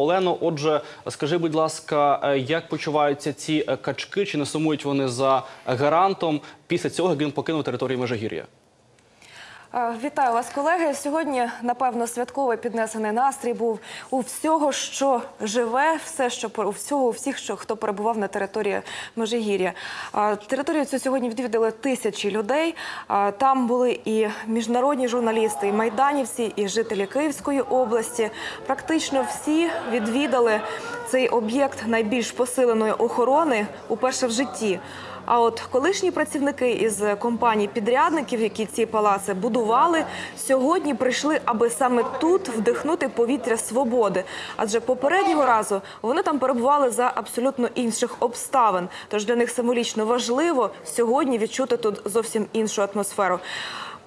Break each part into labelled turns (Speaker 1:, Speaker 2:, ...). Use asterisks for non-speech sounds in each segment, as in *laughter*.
Speaker 1: Олено, отже, скажи, будь ласка, е, як почуваються ці е, качки? Чи не сумують вони за гарантом після цього, як він покинув територію Межигір'я?
Speaker 2: Е, Вітаю вас, колеги. Сьогодні, напевно, святковий піднесений настрій був у всього, що живе, все, що у всього, у всіх, що хто перебував на території Межигір'я. Е, Територію цю сьогодні відвідали тисячі людей. Е, Там були і міжнародні журналісти, і майданівці, і жителі Київської області. Практично всі відвідали цей об'єкт найбільш посиленої охорони уперше в житті. А от колишні працівники із компаній підрядників, які ці палаци будували, сьогодні прийшли, аби саме тут вдихнути повітря свободи. Адже попереднього разу вони там перебували за абсолютно інших обставин. Тож для них символічно важливо сьогодні відчути тут зовсім іншу атмосферу.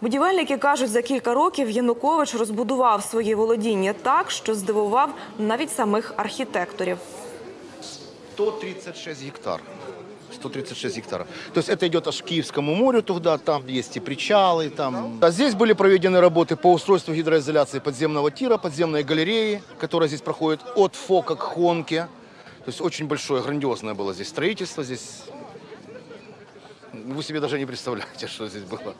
Speaker 2: Будівельники кажуть, за кілька років Янукович розбудував свої володіння так, що здивував навіть самих архітекторів.
Speaker 3: 136 гектар. 136 гектаров. То есть это идет аж к Киевскому морю туда, там есть и причалы. Там. А здесь были проведены работы по устройству гидроизоляции подземного тира, подземной галереи, которая здесь проходит от Фока к Хонке. То есть очень большое, грандиозное было здесь строительство. Здесь вы себе даже не представляете, что *laughs* здесь было.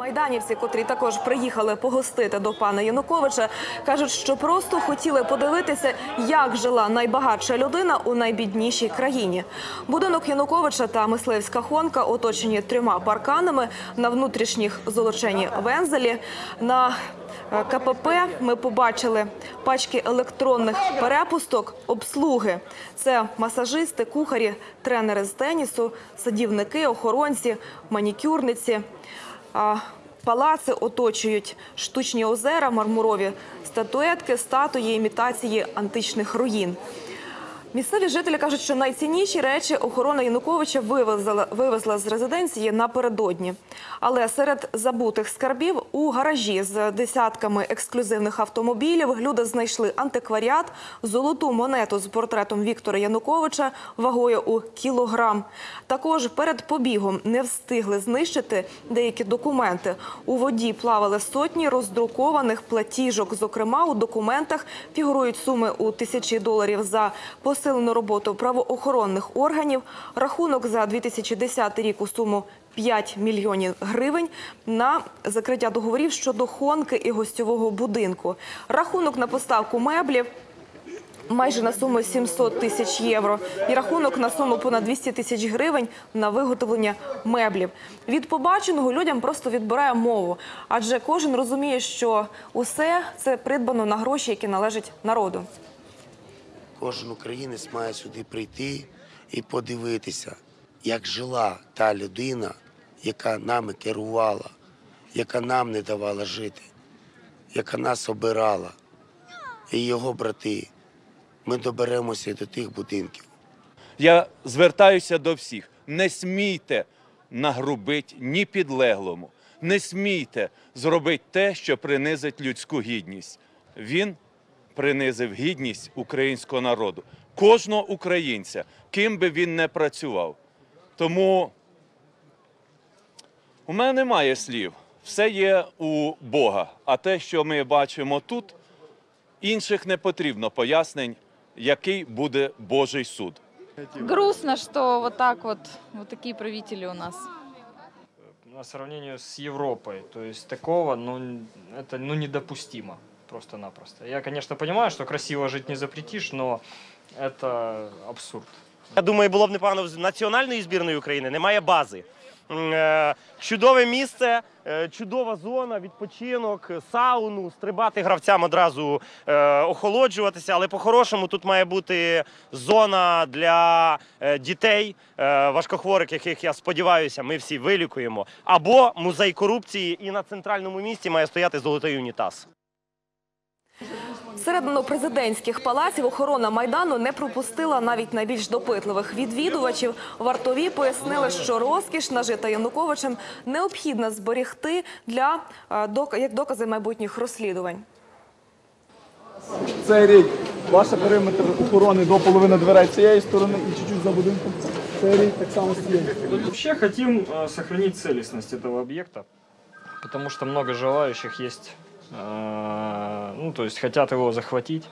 Speaker 2: Майданівці, котрі також приїхали погостити до пана Януковича, кажуть, що просто хотіли подивитися, як жила найбагатша людина у найбіднішій країні. Будинок Януковича та мисливська хонка оточені трьома парканами на внутрішніх золочені вензелі. На е, КПП ми побачили пачки електронних перепусток, обслуги. Це масажисти, кухарі, тренери з тенісу, садівники, охоронці, манікюрниці. Палаци оточують штучні озера, мармурові статуетки, статуї, імітації античних руїн. Місцеві жителі кажуть, що найцінніші речі охорона Януковича вивезла, вивезла з резиденції напередодні. Але серед забутих скарбів у гаражі з десятками ексклюзивних автомобілів люди знайшли антикваріат, золоту монету з портретом Віктора Януковича вагою у кілограм. Також перед побігом не встигли знищити деякі документи. У воді плавали сотні роздрукованих платіжок. Зокрема, у документах фігурують суми у тисячі доларів за посилену роботу правоохоронних органів, рахунок за 2010 рік у суму 5 мільйонів гривень на закриття договорів щодо хонки і гостьового будинку, рахунок на поставку меблів. Майже на суму 700 тисяч євро і рахунок на суму понад 200 тисяч гривень на виготовлення меблів. Від побаченого людям просто відбирає мову, адже кожен розуміє, що усе це придбано на гроші, які належать народу.
Speaker 4: Кожен українець має сюди прийти і подивитися, як жила та людина, яка нами керувала, яка нам не давала жити, яка нас обирала. І його брати. Ми доберемося до тих будинків.
Speaker 5: Я звертаюся до всіх: не смійте нагрубить ні підлеглому, не смійте зробити те, що принизить людську гідність. Він принизив гідність українського народу, кожного українця, ким би він не працював. Тому у мене немає слів. Все є у Бога. А те, що ми бачимо тут, інших не потрібно пояснень, який буде Божий суд.
Speaker 6: Грустно, что вот так вот, вот такие правители у нас.
Speaker 7: по сравнению с Европой. То есть такого, ну, это ну, недопустимо просто-напросто. Я, конечно, понимаю, что красиво жить не запретишь, но это абсурд.
Speaker 8: Я думаю, було б непогано з національної збірної України. Немає бази. Е, Чудове місце, е, чудова зона, відпочинок, сауну, стрибати гравцям одразу е, охолоджуватися. Але по-хорошому тут має бути зона для е, дітей, е, важкохворих, яких я сподіваюся, ми всі вилікуємо. Або музей корупції, і на центральному місці має стояти золотий унітаз.
Speaker 2: Всередину президентських палаців охорона майдану не пропустила навіть найбільш допитливих відвідувачів. Вартові пояснили, що розкіш нажита Януковичем необхідно зберігти для е, док- як докази майбутніх розслідувань.
Speaker 9: Цей рік ваш периметр охорони до половини дверей цієї сторони і чуть-чуть за будинком. Цей рік так само стіни.
Speaker 7: Вообще хотим э, сохранить целостность этого объекта, потому что много желающих есть, э, Ну, то есть хотят его захватить.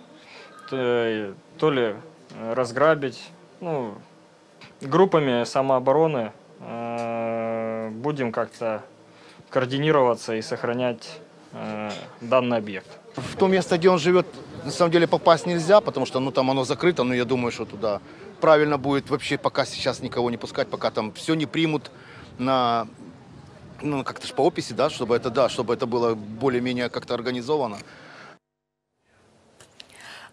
Speaker 7: э, то ли э, разграбить, ну, группами самообороны э, будем как-то координироваться и сохранять э, данный объект.
Speaker 3: В то место, где он живет, на самом деле попасть нельзя, потому что ну, там оно закрыто, но я думаю, что туда правильно будет вообще пока сейчас никого не пускать, пока там все не примут на ну, как-то ж по описи, да, чтобы это, да, чтобы это было более-менее как-то организовано.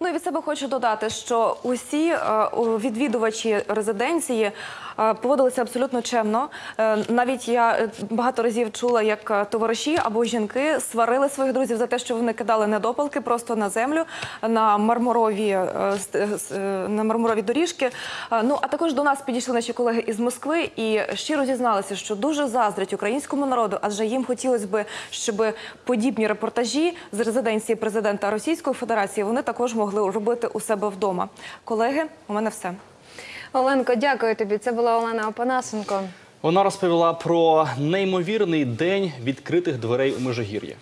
Speaker 2: Ну і від себе хочу додати, що усі е, у- відвідувачі резиденції е, поводилися абсолютно чемно. Е, навіть я е, багато разів чула, як е, товариші або жінки сварили своїх друзів за те, що вони кидали недопалки просто на землю на мармурові на мармурові доріжки. Ну а також до нас підійшли наші колеги із Москви і щиро зізналися, що дуже заздрять українському народу, адже їм хотілося б, щоб подібні репортажі з резиденції президента Російської Федерації вони також могли робити у себе вдома. Колеги, у мене все.
Speaker 10: Оленко, дякую тобі. Це була Олена Опанасенко.
Speaker 1: Вона розповіла про неймовірний день відкритих дверей у Межигір'ї.